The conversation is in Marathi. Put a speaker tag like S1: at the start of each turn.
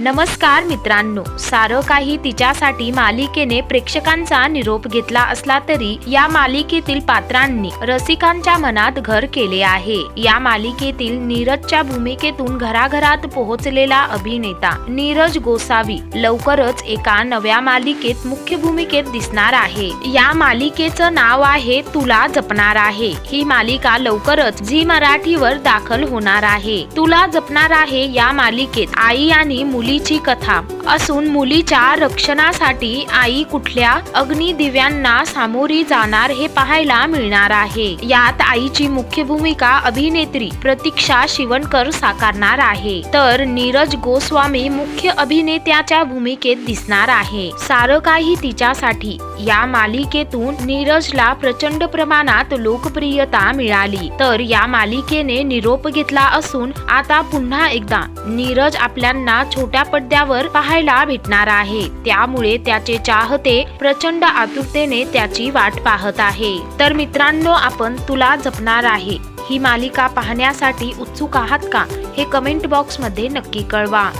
S1: नमस्कार मित्रांनो सारं काही तिच्यासाठी मालिकेने प्रेक्षकांचा निरोप घेतला असला तरी या मालिकेतील पात्रांनी रसिकांच्या मनात घर केले आहे. या मालिकेतील नीरजच्या भूमिकेतून घराघरात पोहोचलेला अभिनेता नीरज गोसावी लवकरच एका नव्या मालिकेत मुख्य भूमिकेत दिसणार आहे. या मालिकेचं नाव आहे तुला जपणार आहे. ही मालिका लवकरच झी मराठीवर दाखल होणार आहे. तुला जपणार आहे या मालिकेत आई आणि मुली मुलीची कथा. असून मुलीच्या रक्षणासाठी आई कुठल्या अग्निदिव्यांना सामोरी जाणार हे पाहायला मिळणार आहे. यात आईची मुख्य भूमिका अभिनेत्री प्रतीक्षा शिवणकर साकारणार आहे. तर नीरज गोस्वामी मुख्य अभिनेत्याच्या भूमिकेत दिसणार आहे. सारं काही तिच्यासाठी या मालिकेतून नीरजला प्रचंड प्रमाणात लोकप्रियता मिळाली. तर या मालिकेने निरोप घेतला असून आता पुन्हा एकदा नीरज आपल्यांना छोट्या पडद्यावर पाहायला भेटणार आहे. त्यामुळे त्याचे चाहते प्रचंड आतुरतेने त्याची वाट पाहत आहे. तर मित्रांनो आपण तुला जपणार आहे. ही मालिका पाहण्यासाठी उत्सुक आहात का? हे कमेंट बॉक्समध्ये नक्की कळवा.